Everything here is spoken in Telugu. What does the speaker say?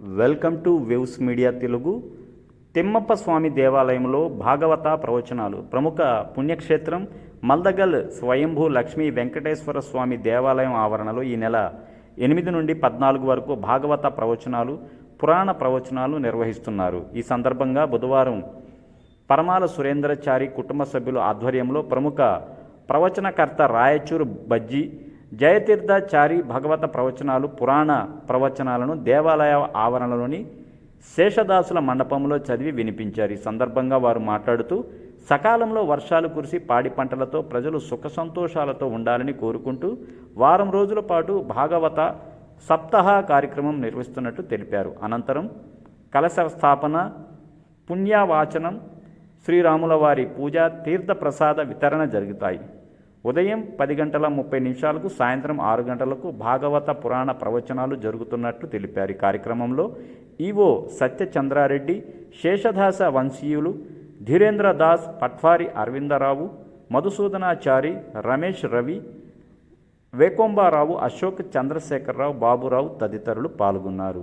Welcome to waves media Telugu. Thimmappa Swamy దేవాలయంలో భాగవత ప్రవచనాలు. ప్రముఖ పుణ్యక్షేత్రం మల్దగల్ స్వయంభూ లక్ష్మీ వెంకటేశ్వర స్వామి దేవాలయం ఆవరణలో ఈ నెల ఎనిమిది నుండి పద్నాలుగు వరకు భాగవత ప్రవచనాలు పురాణ ప్రవచనాలు నిర్వహిస్తున్నారు. ఈ సందర్భంగా బుధవారం పరమాల సురేంద్రచారి కుటుంబ సభ్యుల ఆధ్వర్యంలో ప్రముఖ ప్రవచనకర్త రాయచూరు బజ్జీ జయతీర్థాచారి భగవత ప్రవచనాలు పురాణ ప్రవచనాలను దేవాలయ ఆవరణలోని శేషదాసుల మండపంలో చదివి వినిపించారు. ఈ సందర్భంగా వారు మాట్లాడుతూ సకాలంలో వర్షాలు కురిసి పాడి పంటలతో ప్రజలు సుఖ సంతోషాలతో ఉండాలని కోరుకుంటూ వారం రోజుల పాటు భాగవత సప్తాహ కార్యక్రమం నిర్వహిస్తున్నట్టు తెలిపారు. అనంతరం కలశ స్థాపన పుణ్యవాచనం శ్రీరాముల వారి పూజ తీర్థ ప్రసాద వితరణ జరుగుతాయి. ఉదయం పది గంటల ముప్పై నిమిషాలకు సాయంత్రం ఆరు గంటలకు భాగవత పురాణ ప్రవచనాలు జరుగుతున్నట్లు తెలిపారు. ఈ కార్యక్రమంలో ఈవో సత్యచంద్రారెడ్డి శేషదాస వంశీయులు ధీరేంద్ర దాస్ పట్వారి అరవిందరావు మధుసూదనాచారి రమేష్ రవి వేకొంబారావు అశోక్ చంద్రశేఖరరావు బాబురావు తదితరులు పాల్గొన్నారు.